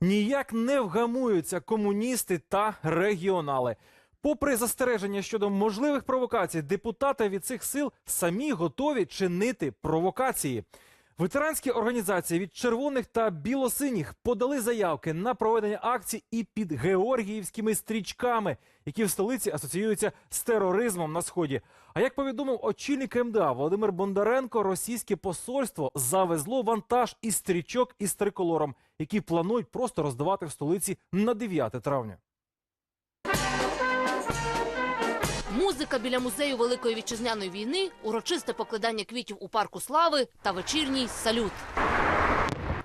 Ніяк не вгамуються комуністи та регіонали. Попри застереження щодо можливих провокацій, депутати від цих сил самі готові чинити провокації. Ветеранські організації від червоних та білосиніх подали заявки на проведення акцій і під георгіївськими стрічками, які в столиці асоціюються з тероризмом на сході. А як повідомив очільник МДА Володимир Бондаренко, російське посольство завезло вантаж із стрічок із триколором, які планують просто роздавати в столиці на 9 травня. Музика біля музею Великої вітчизняної війни, урочисте покладання квітів у парку слави та вечірній салют.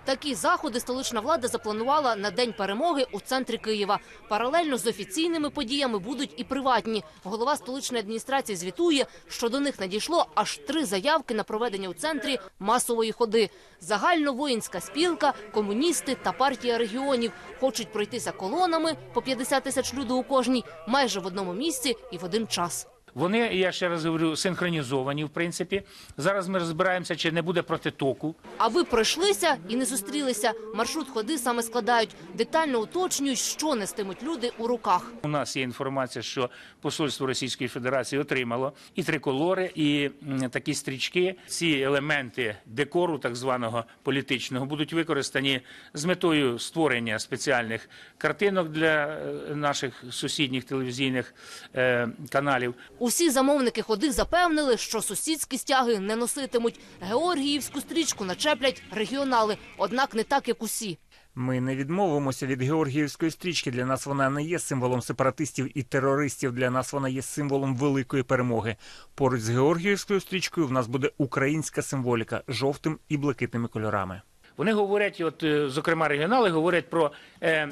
Такі заходи столична влада запланувала на день перемоги у центрі Києва. Паралельно з офіційними подіями будуть і приватні. Голова столичної адміністрації звітує, що до них надійшло аж три заявки на проведення у центрі масової ходи. Загальновоїнська спілка, комуністи та партія регіонів хочуть пройтися колонами по 50 тисяч людей у кожній, майже в одному місці і в один час. Вони, я ще раз говорю, синхронізовані, в принципі. Зараз ми розбираємося, чи не буде протитоку. Аби пройшлися і не зустрілися, маршрут ходи саме складають. Детально уточнюють, що нестимуть люди у руках. У нас є інформація, що посольство Російської Федерації отримало і триколори, і такі стрічки. Ці елементи декору, так званого політичного, будуть використані з метою створення спеціальних картинок для е, наших сусідніх телевізійних е, каналів. Усі замовники ходи запевнили, що сусідські стяги не носитимуть. Георгіївську стрічку начеплять регіонали, однак не так, як усі. Ми не відмовимося від Георгіївської стрічки. Для нас вона не є символом сепаратистів і терористів. Для нас вона є символом великої перемоги. Поруч з Георгіївською стрічкою в нас буде українська символіка жовтим і блакитними кольорами. Вони говорять, от е, зокрема регіонали говорять про е,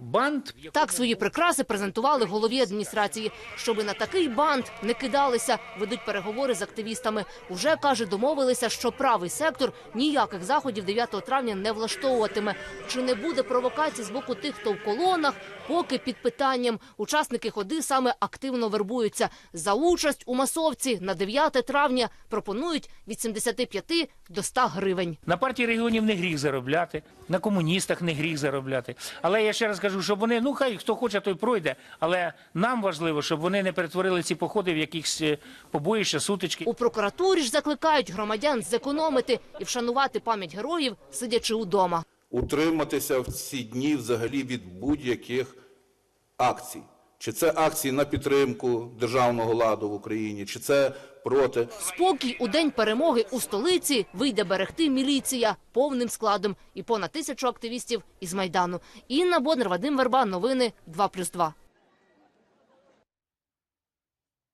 банд. Так свої прикраси презентували голові адміністрації. Щоби на такий банд не кидалися, ведуть переговори з активістами. Уже каже, домовилися, що правий сектор ніяких заходів 9 травня не влаштовуватиме. Чи не буде провокацій з боку тих, хто в колонах, поки під питанням. Учасники ходи саме активно вербуються. За участь у масовці на 9 травня пропонують від 75 до 100 гривень. На партії регіонів не гріх заробляти, на комуністах не гріх заробляти. Але я ще раз кажу, щоб вони, ну хай хто хоче, той пройде. Але нам важливо, щоб вони не перетворили ці походи в якісь е, побоїща, сутички. У прокуратурі ж закликають громадян зекономити і вшанувати пам'ять героїв, сидячи удома. утриматися в ці дні взагалі від будь-яких акцій. Чи це акції на підтримку державного ладу в Україні, чи це проти. Спокій у день перемоги у столиці вийде берегти міліція повним складом і понад тисячу активістів із майдану. Інна Боднер, Вадим Верба. Новини 2+,2.